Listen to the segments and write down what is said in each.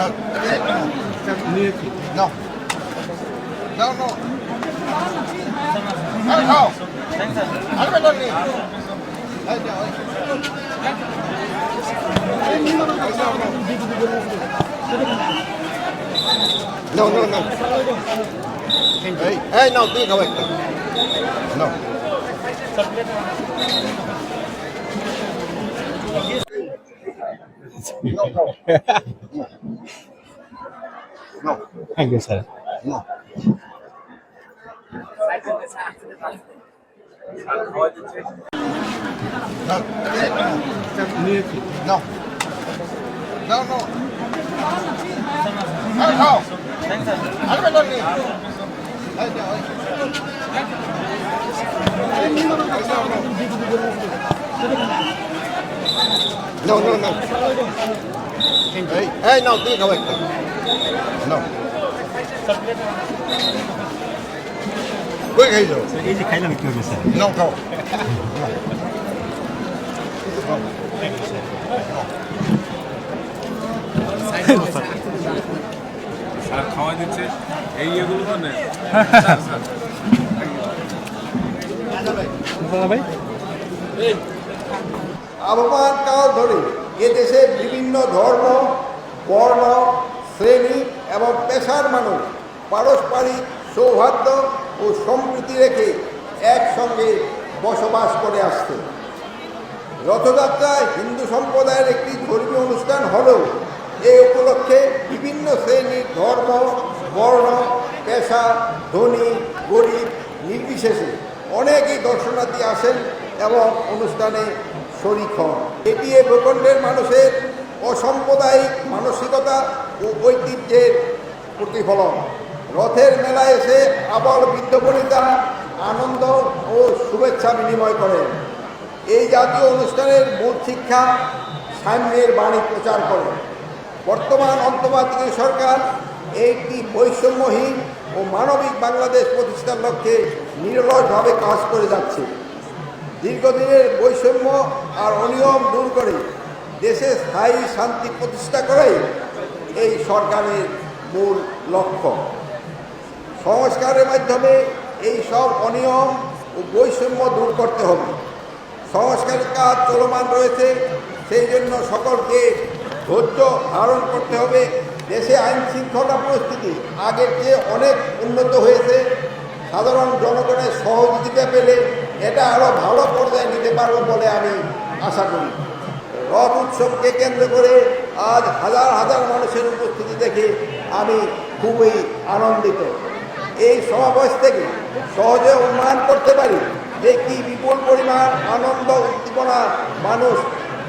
No. No, no. No, no. আরে বেটা নেই। এই যে, ওই। No, no, no. এই, এই নাও তুমি খাও একটা নাও No, thank you sir no. No. No. No, no. এই খাও। আরে বেটা নেই। এই যে, ওই। No, no, no. এই, এই নাও তুমি খাও একটা নাও কই খাই যাও এই যে খাইলাম আগে স্যার নাও খাও স্যার খাওয়া দিচ্ছে এই এগুলো মানে ভাই আবহমান কাল ধরে এদেশে বিভিন্ন ধর্ম বর্ণ শ্রেণি এবং পেশার মানুষ পারস্পরিক সৌহার্দ্য ও সম্প্রীতি রেখে একসঙ্গে বসবাস করে আসছে। রথযাত্রা হিন্দু সম্প্রদায়ের একটি ধর্মীয় অনুষ্ঠান হলেও এই উপলক্ষে বিভিন্ন শ্রেণির ধর্ম, বর্ণ, পেশা ধনী গরিব, নির্বিশেষে অনেকেই দর্শনার্থী আসেন এবং অনুষ্ঠানে শরিক হন। এটি এ ভূখণ্ডের মানুষের অসাম্প্রদায়িক মানসিকতা ও ঐতিহ্যের প্রতিফলন। রথের মেলায় এসে আবল বৃদ্ধবনিতা আনন্দ ও শুভেচ্ছা বিনিময় করেন। এই জাতীয় অনুষ্ঠানের মূল শিক্ষা সাম্যের বাণী প্রচার করে বর্তমান অন্তর্বর্তী সরকার একটি বৈষম্যহীন ও মানবিক বাংলাদেশ প্রতিষ্ঠার লক্ষ্যে নিরলসভাবে কাজ করে যাচ্ছে। দীর্ঘদিনের বৈষম্য আর অনিয়ম দূর করে দেশে স্থায়ী শান্তি প্রতিষ্ঠা করাই এই সরকারের মূল লক্ষ্য। সংস্কারের মাধ্যমে এই সব অনিয়ম ও বৈষম্য দূর করতে হবে। সংস্কারের কাজ চলমান রয়েছে, সেই জন্য সকলকে ধৈর্য ধারণ করতে হবে। দেশে আইন শৃঙ্খলা পরিস্থিতি আগের চেয়ে অনেক উন্নত হয়েছে। সাধারণ জনগণের সহযোগিতা পেলে এটা আরও ভালো পর্যায়ে নিতে পারব বলে আমি আশা করি। রথ উৎসবকে কেন্দ্র করে আজ হাজার হাজার মানুষের উপস্থিতি দেখে আমি খুবই আনন্দিত। এই সমাবেশ থেকে সহজে অনুমান করতে পারি যে কি বিপুল পরিমাণ আনন্দ, উদ্দীপনা মানুষ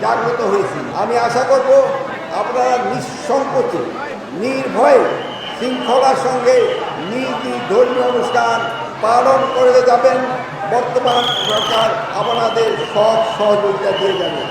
জাগ্রত হয়েছে। আমি আশা করব আপনারা নিঃসংকোচে, নির্ভয়ে শৃঙ্খলার সঙ্গে নিজ ধর্মীয় অনুষ্ঠান পালন করে যাবেন। বর্তমান সরকার আপনাদের সব সহযোগিতা দিয়ে যাবে।